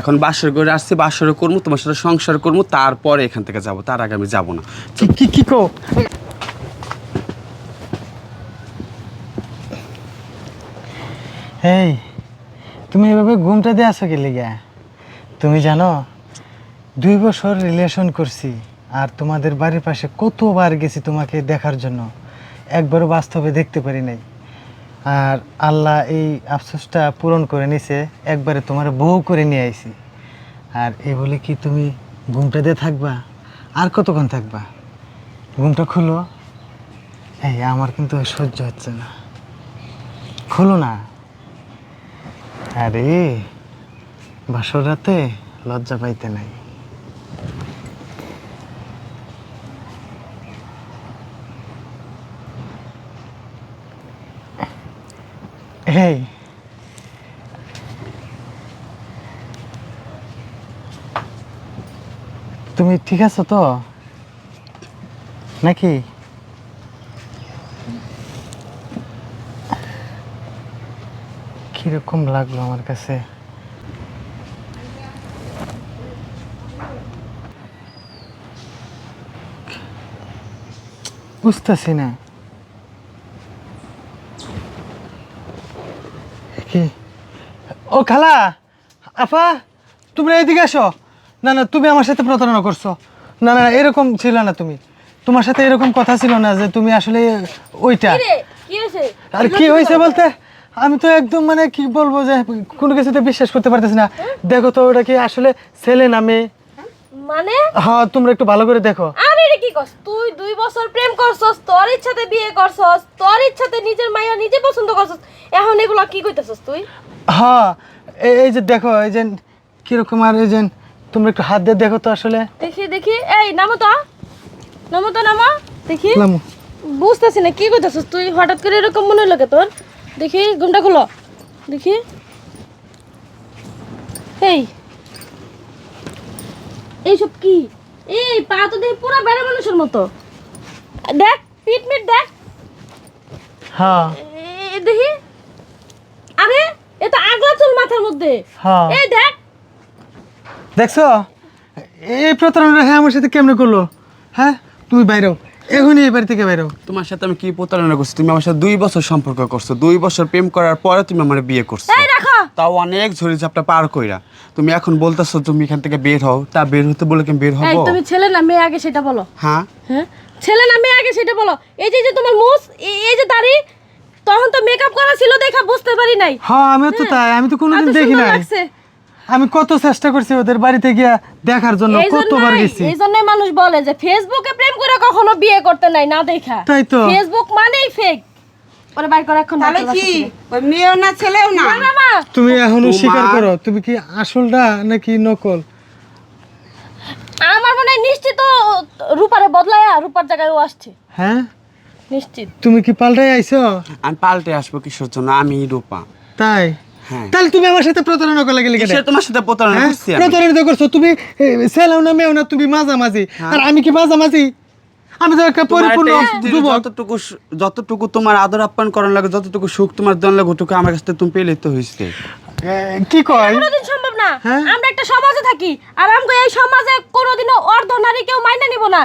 এখন বাসর করে আসছি, বাসর করব তোমার সাথে সংসার করব তারপরে এখান থেকে যাব। তার আগে আমি যাব না। কি কি কি এই, তুমি এভাবে ঘুমটা দিয়ে আসো কি লিগা? তুমি জানো, দুই বছর রিলেশন করছি, আর তোমাদের বাড়ির পাশে কতবার গেছি তোমাকে দেখার জন্য। একবারও বাস্তবে দেখতে পারি নাই। আর আল্লাহ এই আফসোসটা পূরণ করে নিছে, একবারে তোমার বউ করে নিয়ে আইছি। আর এই বলে কি তুমি ঘুমটা দিয়ে থাকবা? আর কতক্ষণ থাকবা? ঘুমটা খুলো। এই, আমার কিন্তু সহ্য হচ্ছে না। খুলো না। আরে, বাসর রাতে লজ্জা পাইতে নাই। এই তুমি ঠিক আছো তো? নাকি? কীরকম লাগল আমার কাছে? বুঝতেছি না। কি? ও খালা আপা তোমরা এদিকে আসো না না তুমি আমার সাথে প্রতারণা করছ। না না এরকম ছিল না তুমি। তোমার সাথে এরকম কথা ছিল না যে তুমি আসলে ওইটা। আর কি হয়েছে বলতে? আমি তো একদম মানে কি বলব যে কোনো কিছুতে বিশ্বাস করতে পারতেছি না। দেখো তো ওটা কি আসলে ছেলে না মেয়ে? মানে? হ্যাঁ তোমরা একটু ভালো করে দেখো। আরে রে কি করছ তুই দুই বছর প্রেম করছস তোর ইচ্ছাতে বিয়ে করছস তোর ইচ্ছাতে নিজের মাইয়া নিজে পছন্দ করছস এখন এগুলা কি কইতাছস তুই? হ্যাঁ এই- যে দেখো এই যে কীরকম আর এই যে তোমরা একটু হাত দিয়ে দেখো তো আসলে। দেখি দেখি এই নামো তো নামো তো নামো দেখি। লামু। বুঝতেছি না কি কইতাছস তুই? হঠাৎ করে এরকম মনে লাগে তোর? দেখি ঘুমটা খুলো দেখি। এই এইসব কি? এই পা তো দেখি পুরো বেড়া মানুষের মতো। দেখ পিট মিট দেখ। হ্যাঁ। এ দেখি। আরে এ তো আগলা চুল মাথার মধ্যে। হ্যাঁ। এই দেখ। দেখছ? এই প্রতারণা হ্যাঁ আমার সাথে কেমনে করল? হ্যাঁ তুমি বাইরেও এখনই থেকে তোমার সাথে আমি কি প্রতারণা করছি? তুমি আমার সাথে দুই বছর সম্পর্ক করছ। দুই বছর প্রেম করার পরে তুমি আমার বিয়ে করছ। এই তাও অনেক ঝুড়ি ঝাপটা পার কইরা। তুমি এখন বলতেছো তুমি এখান থেকে বের হও। তা বের হতে বলে কি বের এই হব তুমি ছেলে না মেয়ে আগে সেটা বলো। হ্যাঁ? হ্যাঁ? ছেলে না মেয়ে আগে সেটা বলো। এই যে যে তোমার মুস এই এই যে দাড়ি তখন তো মেকআপ করা ছিল দেখা বুঝতে পারি নাই। হ্যাঁ আমিও তো তাই। আমি তো কোনোদিন এত দেখি সুন্দর নাই। লাগছে। আমি কত চেষ্টা করছি ওদের বাড়িতে গিয়া দেখার জন্য এই কতবার জন্যই গেছি। এই জন্যই মানুষ বলে যে ফেসবুকে প্রেম করে কখনো বিয়ে করতে নাই না দেখা। তাই তো। ফেসবুক মানেই ফেক ওরে বাইর করে এখন তাহলে কি? ওই মেয়েও না ছেলেও না? তুমি এখনও স্বীকার করো তুমি কি আসলটা নাকি নকল? আমার মনে হয় নিশ্চিত রূপারে বদলায়া রূপার জায়গায় ও আসছে। হ্যাঁ? নিশ্চিত। তুমি কি পাল্টাই আইছো? আমি পাল্টে আসব কিসের জন্য? আমি রূপা। তাই? তাহলে তুমি আমার সাথে প্রতারণা করলে গেলে কেন? কিসের তোমার সাথে প্রতারণা হ্যাঁ? করছি আমি? প্রতারণা তো করছ তুমি এ, ছেলেও না মেয়েও না তুমি মাঝামাঝি। আর আমি কি মাঝামাঝি? আমি তো একটা পরিপূর্ণ যুবক। যতটুকু যতটুকু তোমার আদর আপ্যায়ন করার লাগে যতটুকু সুখ তোমার দেওয়ার লাগে ওটুকু আমার কাছ তুমি পেলে তো হয়েছে এ, কি কয়? কোনোদিন সম্ভব না। হ্যাঁ? আমরা একটা সমাজে থাকি আর আমগো এই সমাজে কোনোদিনও অর্ধ নারী কেউ মাইনে নিব না।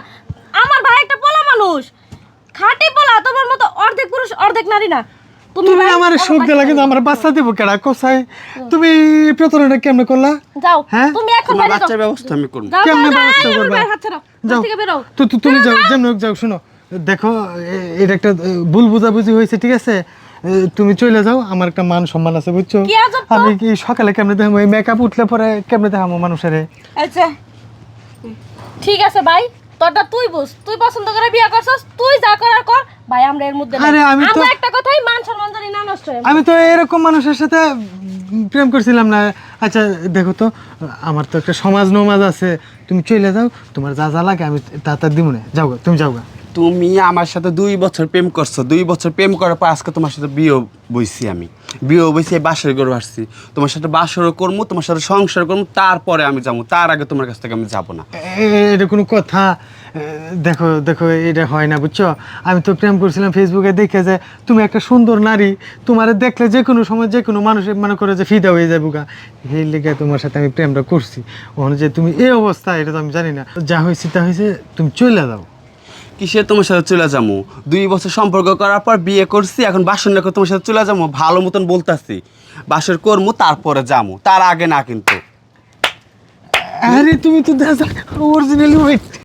আমার ভাই একটা পোলা মানুষ। খাঁটি পোলা তোমার মতো অর্ধেক পুরুষ অর্ধেক নারী না। তুমি আমার সুখ বাচ্চা দিলা কিন্তু আমার বাচ্চা দিব কেডা? কোসাই তুমি প্রতারণা কেমনে করলা? যাও। হ্যাঁ? তুমি এখন বাইরে যাও। বাচ্চার ব্যবস্থা আমি করব। কেমনে ব্যবস্থা করবা? যাও। থেকে বেরো। তো তুমি যাও যেমন হোক যাও শুনো। দেখো এটা একটা ভুল বুঝাবুঝি হয়েছে ঠিক আছে? তুমি চলে যাও আমার একটা মান সম্মান আছে বুঝছ? আমি কি সকালে কেমনে দেখাবো এই মেকআপ উঠলে পরে কেমনে দেখাবো মানুষের? আচ্ছা। ঠিক আছে ভাই। তোরটা তুই বুঝ। তুই পছন্দ করে বিয়ে করছস তুই যা করার কর ভাই আমরা এর মধ্যে আরে আমি তো- আমরা একটা কথাই মান সম্মান জানি না নষ্ট হয় আমি তো এরকম মানুষের সাথে প্রেম করছিলাম না। আচ্ছা দেখো তো আমার তো একটা সমাজ নমাজ আছে। তুমি চলে যাও তোমার যা যা লাগে আমি তা তা দিব না। যাও তুমি যাও তুমি আমার সাথে দুই বছর প্রেম করছ। দুই বছর প্রেম করার পর আজকে তোমার সাথে বিয়ে বইছি আমি। বিয়ে বইছি এই বাসর গরু আসছি। তোমার সাথে বাসরও করব তোমার সাথে সংসার করব তারপরে আমি যাব। তার আগে তোমার কাছ থেকে আমি যাব না। এ- এটা কোনো কথা। দেখো দেখো এটা হয় না বুঝছ? আমি তো প্রেম করছিলাম ফেসবুকে দেখে যে তুমি একটা সুন্দর নারী তোমার দেখলে যে কোনো সময় যে কোনো মানুষ মনে করে যে ফিদা হয়ে যাব গা। এই লেগে তোমার সাথে আমি প্রেমটা করছি। ওখানে যে তুমি এই অবস্থা এটা তো আমি জানি না। যা হয়েছে তা হয়েছে তুমি চলে যাও কিসে তোমার সাথে চলে যাব দুই বছর সম্পর্ক করার পর বিয়ে করছি এখন বাসন রেখে তোমার সাথে চলে যাব ভালো মতন বলতাছি। বাসর করব তারপরে যাব তার আগে না কিন্তু। আরে তুমি তো দেখা অরিজিনালি ওয়েট